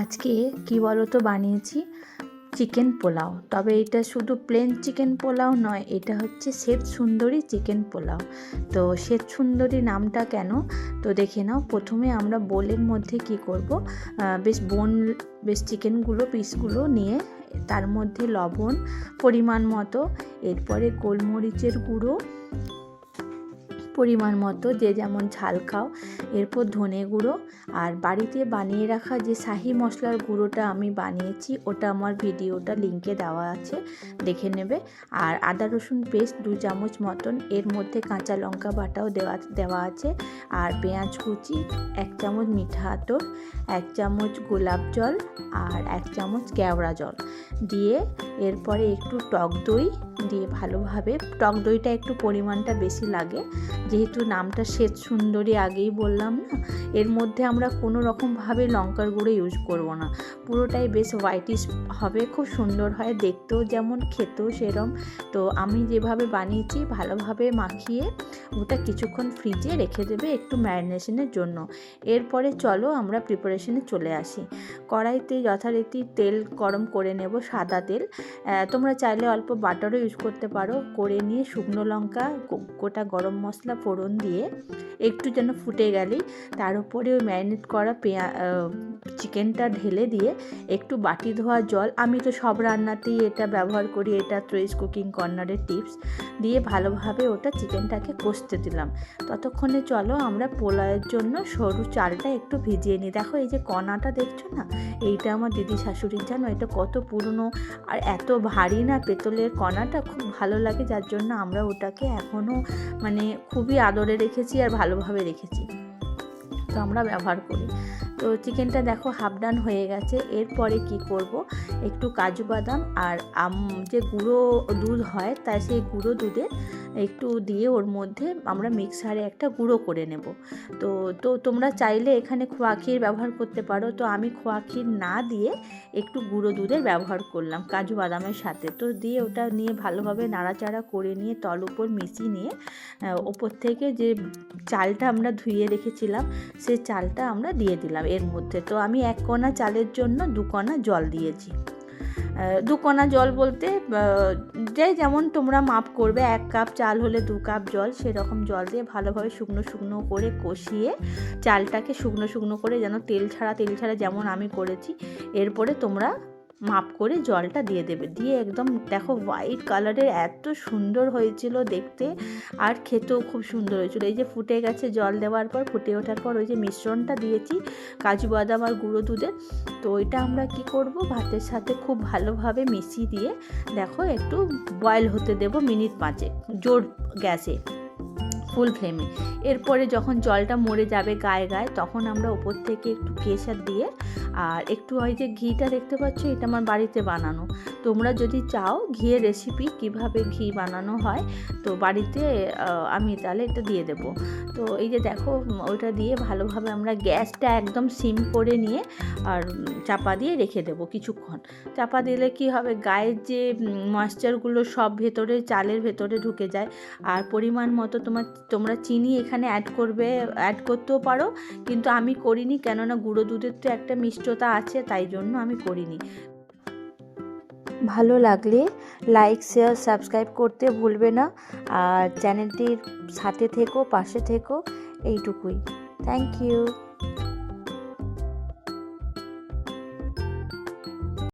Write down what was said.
আজকে কি বলো তো বানিয়েছি? চিকেন পোলাও। তবে এটা শুধু প্লেন চিকেন পোলাও নয়, এটা হচ্ছে শ্বেত সুন্দরী চিকেন পোলাও। তো শ্বেত সুন্দরী নামটা কেন? তো দেখে নাও, প্রথমে আমরা বোলের মধ্যে কি করব? বেশ বোন বেশ চিকেনগুলো পিসগুলো নিয়ে তার মধ্যে লবণ, পরিমাণ মতো, এরপরে গোলমরিচের গুঁড়ো পরিমাণ মতো যে যেমন ঝাল খাও, এরপর ধনে গুঁড়ো আর বাড়িতে বানিয়ে রাখা যে শাহি মশলার গুঁড়োটা আমি বানিয়েছি, ওটা আমার ভিডিওটা লিঙ্কে দেওয়া আছে, দেখে নেবে। আর আদা রসুন পেস্ট দু চামচ মতন, এর মধ্যে কাঁচা লঙ্কা বাটাও দেওয়া দেওয়া আছে। আর পেঁয়াজ কুচি এক চামচ মিঠা আতর, এক চামচ গোলাপ জল আর এক চামচ কেওড়া জল। দিয়ে এরপরে একটু টক দই দিয়ে ভালোভাবে, টক দইটা একটু পরিমাণটা বেশি লাগে যেহেতু নামটা শ্বেত সুন্দরী আগেই বললাম না, এর মধ্যে আমরা কোনো রকমভাবে লঙ্কার গুঁড়ো ইউজ করব না। পুরোটাই বেশ হোয়াইটিশ হবে, খুব সুন্দর হয়, দেখতেও যেমন, খেতেও সেরম। তো আমি যেভাবে বানিয়েছি, ভালোভাবে মাখিয়ে ওটা কিছুক্ষণ ফ্রিজে রেখে দেবে একটু ম্যারিনেশনের জন্য। এরপরে চলো আমরা প্রিপারেশনে চলে আসি। কড়াইতে যথারীতি তেল গরম করে নেব, সাদা তেল। তোমরা চাইলে অল্প বাটারও ইউজ করতে পারো। করে নিয়ে শুকনো লঙ্কা গোটা গরম মশলা ফোড়ন দিয়ে একটু যেন ফুটে গেলেই তার উপরে ওই ম্যারিনেট করা পেঁয়া চিকেনটা ঢেলে দিয়ে একটু বাটি ধোয়া জল। আমি তো সব রান্নাতেই এটা ব্যবহার করি, এটা ত্রেস কুকিং কর্নারের টিপস। দিয়ে ভালোভাবে ওটা চিকেনটাকে কষতে দিলাম। ততক্ষণে চলো আমরা পোলাওয়ের জন্য সরু চালটা একটু ভিজিয়ে নিই। দেখো এই যে কণাটা দেখছ না? এইটা আমার দিদি শাশুড়ির জানো এটা কত পুরনো আর এত ভারী না পেতলের কণাটা? খুব ভালো লাগে, যার জন্য আমরা ওটাকে এখনও মানে খুবই আদরে রেখেছি আর ভালোভাবে রেখেছি। তো আমরা ব্যবহার করি। তো চিকেনটা দেখো হাফ ডান হয়ে গেছে। এরপরে কি করব? একটু কাজু বাদাম আর আম যে গুঁড়ো দুধ হয় তাই সেই গুঁড়ো দুধে একটু দিয়ে ওর মধ্যে আমরা মিক্সারে একটা গুঁড়ো করে নেব। তো তো তোমরা চাইলে এখানে খোয়া ক্ষীর ব্যবহার করতে পারো। তো আমি খোয়া ক্ষীর না দিয়ে একটু গুঁড়ো দুধের ব্যবহার করলাম কাজু বাদামের সাথে। তো দিয়ে ওটা নিয়ে ভালোভাবে নাড়াচাড়া করে নিয়ে তল উপর মিশিয়ে নিয়ে ওপর থেকে যে চালটা আমরা ধুয়ে রেখেছিলাম, সে চালটা আমরা দিয়ে দিলাম। এর মধ্যে। তো আমি এক কণা চালের জন্য দু কণা জল দিয়েছি। দু কণা জল বলতে যে যেমন তোমরা মাপ করবে, এক কাপ চাল হলে দু কাপ জল, সেরকম জল দিয়ে ভালোভাবে শুকনো শুকনো করে কষিয়ে চালটাকে শুকনো শুকনো করে যেন তেল ছাড়া তেল ছাড়া যেমন আমি করেছি, এরপরে তোমরা মাপ করে জলটা দিয়ে দেবে। দিয়ে একদম দেখো হোয়াইট কালারের এত সুন্দর হয়েছিল দেখতে আর খেতেও খুব সুন্দর হয়েছিল। এই যে ফুটে গেছে জল দেওয়ার পর, ফুটে ওঠার পর ওই যে মিশ্রণটা দিয়েছি কাজু, বাদাম আর গুঁড়ো দুধের। তো ওইটা আমরা কি করব? ভাতের সাথে খুব ভালোভাবে মিশিয়ে দিয়ে দেখো একটু বয়েল হতে দেব মিনিট পাঁচে জোর গ্যাসে ফুল ফ্লেমে এরপরে যখন জলটা মরে যাবে গায়ে গায়ে, তখন আমরা ওপর থেকে একটু কেশার দিয়ে আর একটু ওই যে ঘিটা দেখতে পাচ্ছ, এটা আমার বাড়িতে বানানো। তোমরা যদি চাও ঘিয়ের রেসিপি কীভাবে ঘি বানানো হয়, তো বাড়িতে আমি তাহলে এটা দিয়ে দেব। তো এই যে দেখো, ওইটা দিয়ে ভালোভাবে আমরা গ্যাসটা একদম সিম করে নিয়ে, আর চাপা দিয়ে রেখে দেবো কিছুক্ষণ। চাপা দিলে কি হবে, গায়ের যে ময়েশ্চারগুলো সব ভেতরে, চালের ভেতরে ঢুকে যায়। আর পরিমাণ মতো তোমার, তোমরা চিনি এখানে অ্যাড করবে অ্যাড করতেও পারো। কিন্তু আমি করিনি, কেননা গুঁড়ো দুধের তো একটা মিষ্টতা আছে, তাই জন্য আমি করিনি। ভালো লাগলে লাইক শেয়ার সাবস্ক্রাইব করতে ভুলবে না। আর চ্যানেলটির সাথে থেকো, পাশে থেকো, এইটুকুই। Thank you